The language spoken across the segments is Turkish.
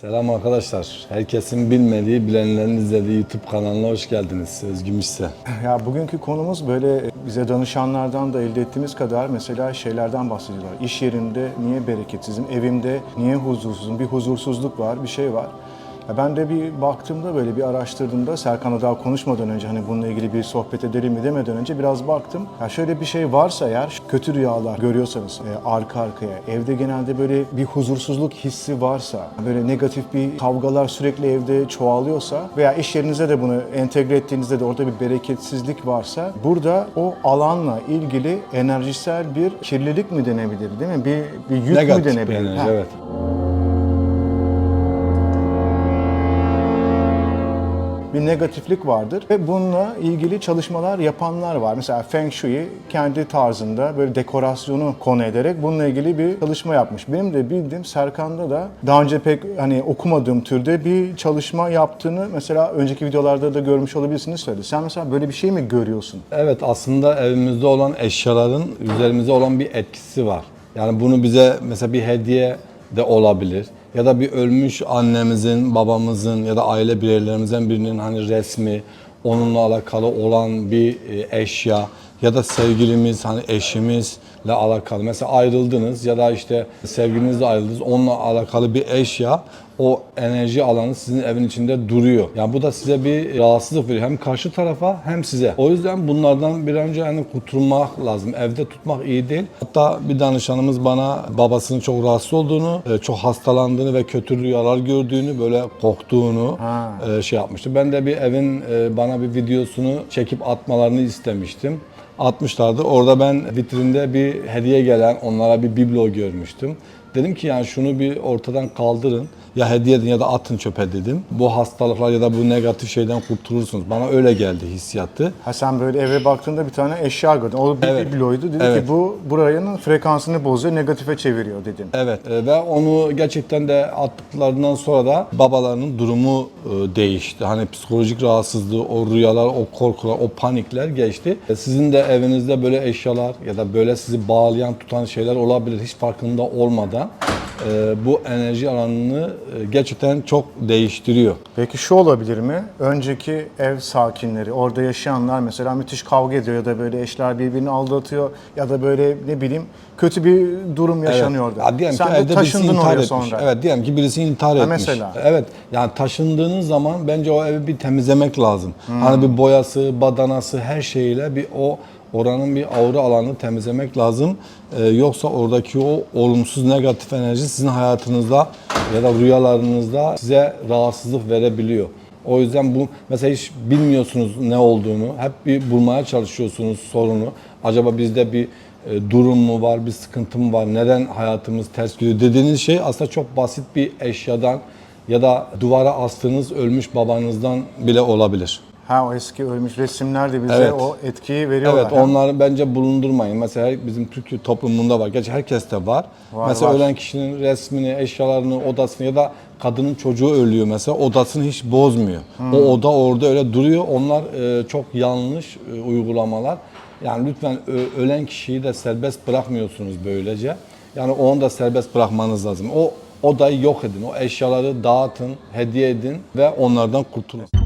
Selam arkadaşlar. Herkesin bilmediği, bilenlerin izlediği YouTube kanalına hoş geldiniz. Özgüm İşse. Ya bugünkü konumuz böyle bize danışanlardan da elde ettiğimiz kadar mesela şeylerden bahsediyorlar. İş yerinde niye bereketsizim, evimde niye huzursuzum, bir huzursuzluk var, bir şey var. Ben de bir baktığımda böyle bir araştırdığımda Serkan'la daha konuşmadan önce hani bununla ilgili bir sohbet edelim mi demeden önce biraz baktım. Ya şöyle bir şey varsa eğer kötü rüyalar görüyorsanız e, arka arkaya evde genelde böyle bir huzursuzluk hissi varsa böyle negatif bir kavgalar sürekli evde çoğalıyorsa veya iş yerinize de bunu entegre ettiğinizde de orada bir bereketsizlik varsa burada o alanla ilgili enerjisel bir kirlilik mi denebilir değil mi? Bir, bir yük mü Negatif bir denebilir? enerji, Ha. evet. Bir negatiflik vardır ve bununla ilgili çalışmalar yapanlar var. Mesela Feng Shui kendi tarzında böyle dekorasyonu konu ederek bununla ilgili bir çalışma yapmış. Benim de bildiğim Serkan'da da daha önce pek hani okumadığım türde bir çalışma yaptığını mesela önceki videolarda da görmüş olabilirsiniz söyledi. Sen mesela böyle bir şey mi görüyorsun? Evet aslında evimizde olan eşyaların üzerimize olan bir etkisi var. Yani bunu bize mesela bir hediye de olabilir. Ya da bir ölmüş annemizin, babamızın ya da aile bireylerimizden birinin hani resmi, onunla alakalı olan bir e, eşya ya da sevgilimiz, hani eşimizle alakalı. Mesela ayrıldınız ya da işte sevgilinizle ayrıldınız, onunla alakalı bir eşya o enerji alanı sizin evin içinde duruyor. Yani bu da size bir rahatsızlık veriyor. Hem karşı tarafa hem size. O yüzden bunlardan bir önce hani kurtulmak lazım. Evde tutmak iyi değil. Hatta bir danışanımız bana babasının çok rahatsız olduğunu, e, çok hastalandığını ve kötü rüyalar gördüğünü, böyle korktuğunu Ha. e, şey yapmıştı. Ben de bir evin e, bana bir videosunu çekip atmalarını istemiştim. Atmışlardı. Orada ben vitrinde bir hediye gelen onlara bir biblo görmüştüm. Dedim ki yani şunu bir ortadan kaldırın. Ya hediye edin ya da atın çöpe dedim. Bu hastalıklar ya da bu negatif şeyden kurtulursunuz. Bana öyle geldi hissiyatı. Ha sen böyle eve baktığında bir tane eşya gördün. O bir Evet. bibloydu. Dedi Evet. ki bu buranın frekansını bozuyor, negatife çeviriyor dedin. Evet e, ve onu gerçekten de attıklarından sonra da babalarının durumu e, değişti. Hani psikolojik rahatsızlığı, o rüyalar, o korkular, o panikler geçti. E, Sizin de evinizde böyle eşyalar ya da böyle sizi bağlayan, tutan şeyler olabilir hiç farkında olmadan. E, Bu enerji alanını e, gerçekten çok değiştiriyor. Peki şu olabilir mi? Önceki ev sakinleri, orada yaşayanlar mesela müthiş kavga ediyor ya da böyle eşler birbirini aldatıyor ya da böyle ne bileyim kötü bir durum yaşanıyor orada. Ya diyelim Sen ki de taşındın intihar oraya etmiş. sonra. Evet diyelim ki birisi intihar etmiş. mesela? Evet yani taşındığınız zaman bence o evi bir temizlemek lazım. Hmm. Hani bir boyası, badanası her şeyiyle bir o oranın bir aura alanını temizlemek lazım. Ee, yoksa oradaki o olumsuz negatif enerji sizin hayatınızda ya da rüyalarınızda size rahatsızlık verebiliyor. O yüzden bu mesela hiç bilmiyorsunuz ne olduğunu, hep bir bulmaya çalışıyorsunuz sorunu. Acaba bizde bir e, durum mu var, bir sıkıntı mı var, neden hayatımız ters gidiyor dediğiniz şey aslında çok basit bir eşyadan ya da duvara astığınız ölmüş babanızdan bile olabilir. Ha o eski ölmüş resimler de bize Evet. o etkiyi veriyorlar. Evet onları bence bulundurmayın. Mesela bizim Türk toplumunda var. Gerçi herkeste var. Var, mesela var. ölen kişinin resmini, eşyalarını, odasını ya da kadının çocuğu ölüyor mesela odasını hiç bozmuyor. O oda orada öyle duruyor. Onlar e, çok yanlış e, uygulamalar. Yani lütfen ö- ölen kişiyi de serbest bırakmıyorsunuz böylece. Yani onu da serbest bırakmanız lazım. O odayı yok edin. O eşyaları dağıtın, hediye edin ve onlardan kurtulun.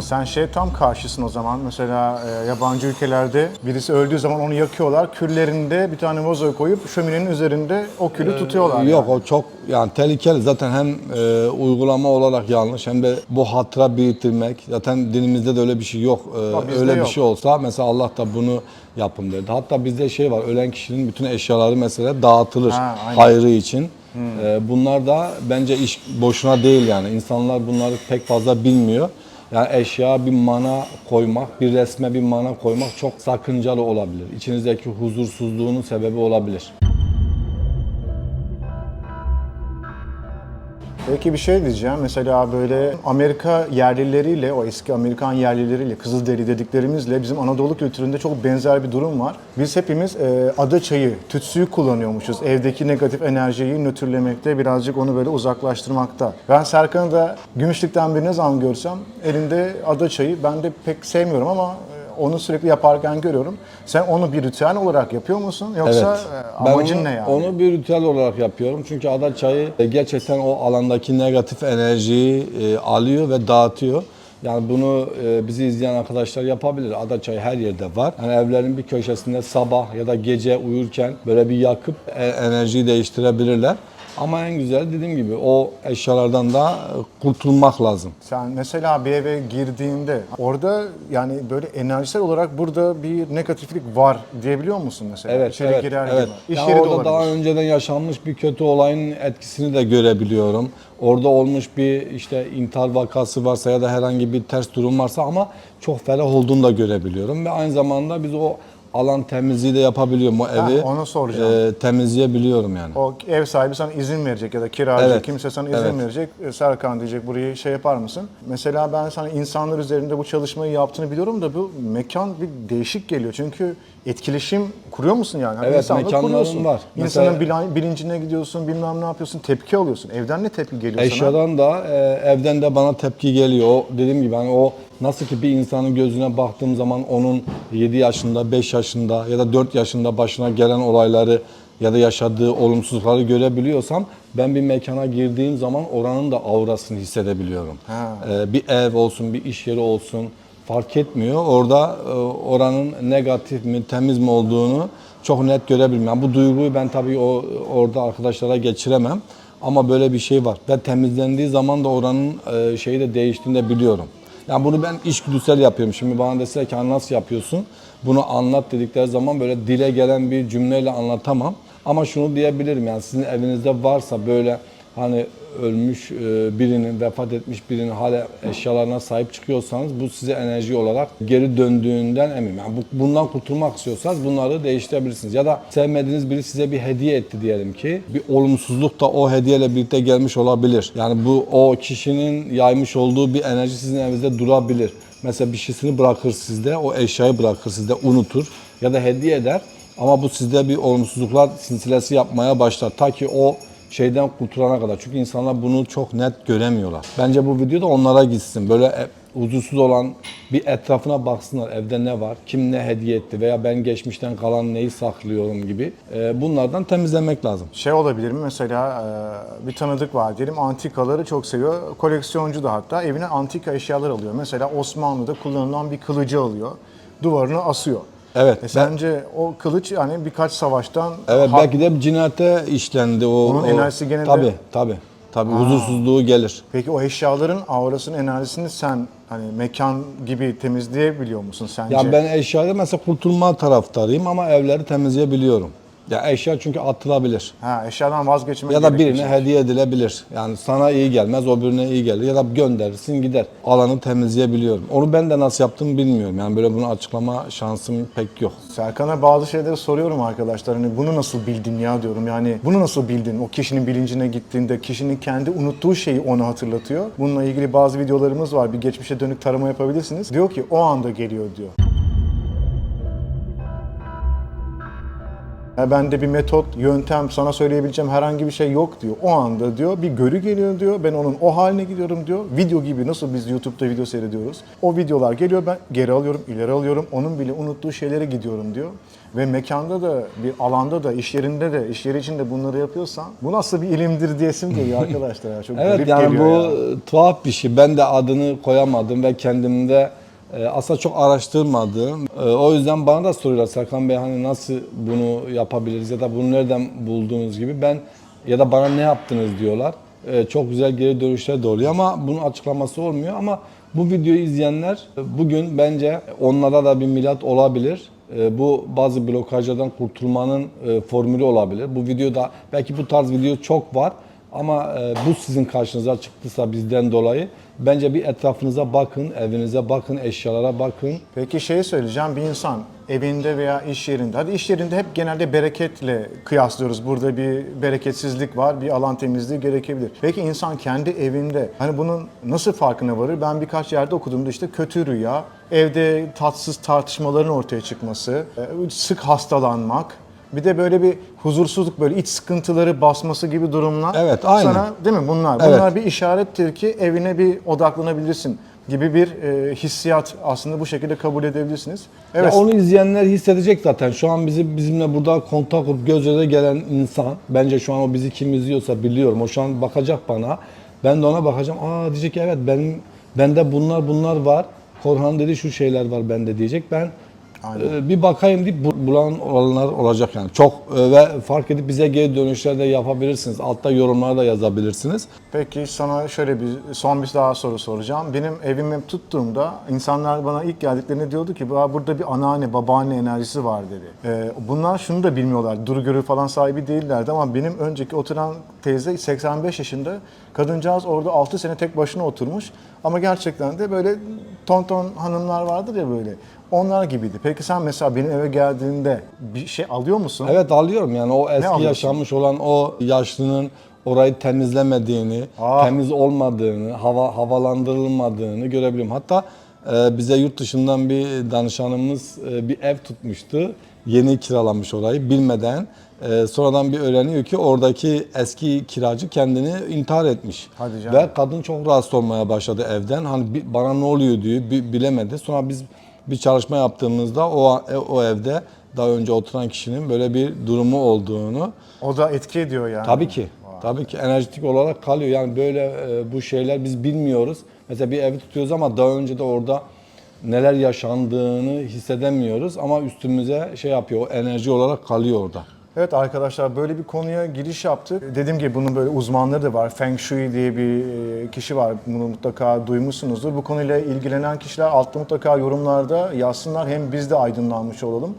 Sen şey tam karşısın o zaman. Mesela e, yabancı ülkelerde birisi öldüğü zaman onu yakıyorlar. Küllerinde bir tane vazoya koyup şöminenin üzerinde o külü tutuyorlar. Yok yani. o çok yani tehlikeli. Zaten hem e, uygulama olarak yanlış hem de bu hatıra biriktirmek. Zaten dinimizde de öyle bir şey yok. E, Ha, bizde öyle yok. bir şey olsa mesela Allah da bunu yapın derdi. Hatta bizde şey var. Ölen kişinin bütün eşyaları mesela dağıtılır Ha, aynen. hayrı için. E, bunlar da bence iş boşuna değil yani. İnsanlar bunları pek fazla bilmiyor. Yani eşya bir mana koymak, bir resme bir mana koymak çok sakıncalı olabilir. İçinizdeki huzursuzluğunun sebebi olabilir. Peki bir şey diyeceğim. Mesela böyle Amerika yerlileriyle, o eski Amerikan yerlileriyle, Kızılderili dediklerimizle bizim Anadolu kültüründe çok benzer bir durum var. Biz hepimiz e, ada çayı, tütsüyü kullanıyormuşuz. Evdeki negatif enerjiyi nötrlemekte, birazcık onu böyle uzaklaştırmakta. Ben Serkan'ı da Gümüşlük'ten bir ne zaman görsem elinde ada çayı, ben de pek sevmiyorum ama onu sürekli yaparken görüyorum. Sen onu bir ritüel olarak yapıyor musun? Yoksa e, Ben amacın onu, ne yani? Onu bir ritüel olarak yapıyorum. Çünkü ada çayı e, gerçekten o alandaki negatif enerjiyi e, alıyor ve dağıtıyor. Yani bunu e, bizi izleyen arkadaşlar yapabilir. Ada çayı her yerde var. Yani evlerin bir köşesinde sabah ya da gece uyurken böyle bir yakıp e, enerjiyi değiştirebilirler. Ama en güzel dediğim gibi o eşyalardan da e, kurtulmak lazım. Sen mesela bir eve girdiğinde orada yani böyle enerjisel olarak burada bir negatiflik var diyebiliyor musun mesela? Evet, İçeri evet, girer evet. gibi. İş Yani yeri de orada olabilir. daha önceden yaşanmış bir kötü olayın etkisini de görebiliyorum. Orada olmuş bir işte intihar vakası varsa ya da herhangi bir ters durum varsa ama çok ferah olduğunu da görebiliyorum ve aynı zamanda biz o alan temizliği de yapabiliyorum o evi. onu soracağım. e, temizleyebiliyorum yani. O ev sahibi sana izin verecek ya da kiracı Evet, kimse sana izin evet. verecek. E, Serkan diyecek burayı şey yapar mısın? Mesela ben sana insanlar üzerinde bu çalışmayı yaptığını biliyorum da bu mekan bir değişik geliyor. Çünkü etkileşim kuruyor musun yani? Hani Evet, insanla kuruyorsun. var. İnsanın Mesela- bila- bilincine gidiyorsun, bilmem ne yapıyorsun, tepki alıyorsun. Evden ne tepki geliyor sana? Eşyadan da e, evden de bana tepki geliyor. O dediğim gibi hani o nasıl ki bir insanın gözüne baktığım zaman onun 7 yaşında, 5 yaşında ya da 4 yaşında başına gelen olayları ya da yaşadığı olumsuzlukları görebiliyorsam ben bir mekana girdiğim zaman oranın da aurasını hissedebiliyorum. Ha. E, bir ev olsun, bir iş yeri olsun fark etmiyor. Orada e, oranın negatif mi, temiz mi olduğunu çok net görebiliyorum. Yani bu duyguyu ben tabii o orada arkadaşlara geçiremem. Ama böyle bir şey var. Ve temizlendiği zaman da oranın e, şeyi de değiştiğini de biliyorum. Yani bunu ben içgüdüsel yapıyorum. Şimdi bana deseler ki "Ha, nasıl yapıyorsun? Bunu anlat dedikleri zaman böyle dile gelen bir cümleyle anlatamam. Ama şunu diyebilirim yani sizin evinizde varsa böyle hani ölmüş e, birinin, vefat etmiş birinin hala eşyalarına sahip çıkıyorsanız bu size enerji olarak geri döndüğünden eminim. Yani bu, bundan kurtulmak istiyorsanız bunları değiştirebilirsiniz. Ya da sevmediğiniz biri size bir hediye etti diyelim ki. Bir olumsuzluk da o hediyeyle birlikte gelmiş olabilir. Yani bu o kişinin yaymış olduğu bir enerji sizin evinizde durabilir. Mesela bir şeysini bırakır sizde, o eşyayı bırakır sizde, unutur ya da hediye eder. Ama bu sizde bir olumsuzluklar silsilesi yapmaya başlar. Ta ki o şeyden kurtulana kadar. Çünkü insanlar bunu çok net göremiyorlar. Bence bu video da onlara gitsin. Böyle e, huzursuz olan bir etrafına baksınlar. Evde ne var, kim ne hediye etti veya ben geçmişten kalan neyi saklıyorum gibi. E, bunlardan temizlemek lazım. Şey olabilir mi mesela e, bir tanıdık var diyelim antikaları çok seviyor. Koleksiyoncu da hatta evine antika eşyalar alıyor. Mesela Osmanlı'da kullanılan bir kılıcı alıyor. Duvarına asıyor. Evet. E sence o kılıç yani birkaç savaştan evet hak- belki de bir cinayete işlendi o. Onun o- enerjisi gene de- Tabii tabii. Tabii huzursuzluğu gelir. Peki o eşyaların aurasının enerjisini sen hani mekan gibi temizleyebiliyor musun sence? Ya ben eşyada mesela kurtulma taraftarıyım ama evleri temizleyebiliyorum. Ya eşya çünkü atılabilir. Ha eşyadan vazgeçmek Ya da birine gerekmeyecek. hediye edilebilir. Yani sana iyi gelmez, o birine iyi gelir. Ya da gönderirsin gider. Alanı temizleyebiliyorum. Onu ben de nasıl yaptığımı bilmiyorum. Yani böyle bunu açıklama şansım pek yok. Serkan'a bazı şeyleri soruyorum arkadaşlar. Hani bunu nasıl bildin ya diyorum. Yani bunu nasıl bildin? O kişinin bilincine gittiğinde kişinin kendi unuttuğu şeyi ona hatırlatıyor. Bununla ilgili bazı videolarımız var. Bir geçmişe dönük tarama yapabilirsiniz. Diyor ki o anda geliyor diyor. Ya bende bir metot, yöntem, sana söyleyebileceğim herhangi bir şey yok diyor. O anda diyor bir görü geliyor diyor. Ben onun o haline gidiyorum diyor. Video gibi nasıl biz YouTube'da video seyrediyoruz. O videolar geliyor ben geri alıyorum, ileri alıyorum. Onun bile unuttuğu şeylere gidiyorum diyor. Ve mekanda da, bir alanda da, iş yerinde de, iş yeri içinde bunları yapıyorsan bu nasıl bir ilimdir diyesim geliyor arkadaşlar ya. Çok Evet garip yani geliyor bu ya. tuhaf bir şey. Ben de adını koyamadım ve kendimde aslında çok araştırmadım. E, o yüzden bana da soruyorlar Serkan Bey hani nasıl bunu yapabiliriz ya da bunu nereden buldunuz gibi. Ben ya da bana ne yaptınız diyorlar. E, çok güzel geri dönüşler de oluyor ama bunun açıklaması olmuyor ama bu videoyu izleyenler bugün bence onlara da bir milat olabilir. Bu bazı blokajlardan kurtulmanın e, formülü olabilir. Bu videoda belki bu tarz video çok var. Ama e, bu sizin karşınıza çıktıysa bizden dolayı bence bir etrafınıza bakın, evinize bakın, eşyalara bakın. Peki şey söyleyeceğim bir insan evinde veya iş yerinde hadi iş yerinde hep genelde bereketle kıyaslıyoruz. Burada bir bereketsizlik var, bir alan temizliği gerekebilir. Peki insan kendi evinde hani bunun nasıl farkına varır? Ben birkaç yerde okuduğumda işte kötü rüya, evde tatsız tartışmaların ortaya çıkması, e, sık hastalanmak, bir de böyle bir huzursuzluk, böyle iç sıkıntıları basması gibi durumlar. Evet, aynen. Sana değil mi bunlar? Evet. Bunlar bir işarettir ki evine bir odaklanabilirsin. gibi bir e, hissiyat aslında bu şekilde kabul edebilirsiniz. Ya Evet. onu izleyenler hissedecek zaten. Şu an bizi bizimle burada kontak kurup göz göze gelen insan bence şu an o bizi kim izliyorsa biliyorum. O şu an bakacak bana. Ben de ona bakacağım. Aa diyecek evet benim bende bunlar bunlar var. Korhan dedi şu şeyler var bende diyecek. Ben Aynen. e, bir bakayım deyip bu- bulan olanlar olacak yani. Çok e, ve fark edip bize geri dönüşler de yapabilirsiniz. Altta yorumlara da yazabilirsiniz. Peki sana şöyle bir son bir daha soru soracağım. Benim evimi tuttuğumda insanlar bana ilk geldiklerinde diyordu ki "Aa, burada bir anneanne, babaanne enerjisi var dedi. Ee, bunlar şunu da bilmiyorlar. Duru görü falan sahibi değillerdi ama benim önceki oturan teyze 85 yaşında. Kadıncağız orada 6 sene tek başına oturmuş. Ama gerçekten de böyle tonton hanımlar vardır ya böyle. Onlar gibiydi. Peki sen mesela benim eve geldiğinde bir şey alıyor musun? Evet alıyorum yani o eski alıyorsun? yaşanmış olan o yaşlının orayı temizlemediğini, Ah. temiz olmadığını, hava havalandırılmadığını görebiliyorum. Hatta e, bize yurt dışından bir danışanımız e, bir ev tutmuştu. Yeni kiralamış orayı bilmeden. E, sonradan bir öğreniyor ki oradaki eski kiracı kendini intihar etmiş. Hadi canım. Ve kadın çok rahatsız olmaya başladı evden. Hani bi- bana ne oluyor diyor bi- bilemedi. Sonra biz bir çalışma yaptığımızda o e, o evde daha önce oturan kişinin böyle bir durumu olduğunu O da etki ediyor yani. tabii ki tabii ki enerjitik olarak kalıyor. Yani böyle e, bu şeyler biz bilmiyoruz. Mesela bir evi tutuyoruz ama daha önce de orada neler yaşandığını hissedemiyoruz ama üstümüze şey yapıyor. O enerji olarak kalıyor orada. Evet arkadaşlar böyle bir konuya giriş yaptık. Dediğim gibi bunun böyle uzmanları da var. Feng Shui diye bir e, kişi var. Bunu mutlaka duymuşsunuzdur. Bu konuyla ilgilenen kişiler altta mutlaka yorumlarda yazsınlar. Hem biz de aydınlanmış olalım.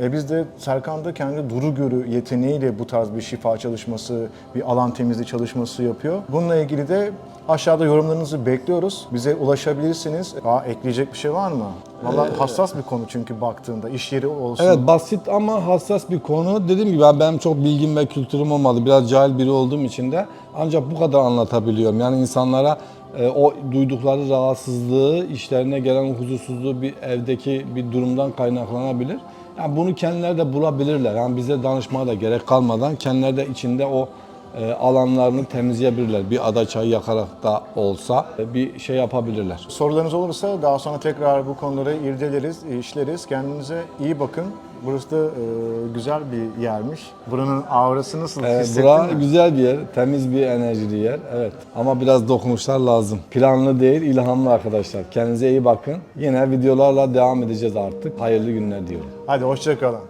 E, biz de Serkan da kendi duru görü yeteneğiyle bu tarz bir şifa çalışması, bir alan temizliği çalışması yapıyor. Bununla ilgili de aşağıda yorumlarınızı bekliyoruz. Bize ulaşabilirsiniz. Aa, ekleyecek bir şey var mı? Valla hassas bir konu çünkü baktığında. iş yeri olsun. Evet basit ama hassas bir konu. Dediğim gibi ben- benim çok bilgim ve kültürüm olmadı. Biraz cahil biri olduğum için de ancak bu kadar anlatabiliyorum. Yani insanlara e, o duydukları rahatsızlığı, işlerine gelen huzursuzluğu bir evdeki bir durumdan kaynaklanabilir. Yani bunu kendileri de bulabilirler. Yani bize danışmaya da gerek kalmadan kendileri de içinde o e, alanlarını temizleyebilirler. Bir ada çayı yakarak da olsa e, bir şey yapabilirler. Sorularınız olursa daha sonra tekrar bu konuları irdeleriz, işleriz. Kendinize iyi bakın. Burası da e, güzel bir yermiş. Buranın aurası nasıl? Ee, Hissettin bura mi? güzel bir yer, temiz bir enerjili yer. Evet. Ama biraz dokunuşlar lazım. Planlı değil, ilhamlı arkadaşlar. Kendinize iyi bakın. Yine videolarla devam edeceğiz artık. Hayırlı günler diyorum. Hadi hoşça kalın.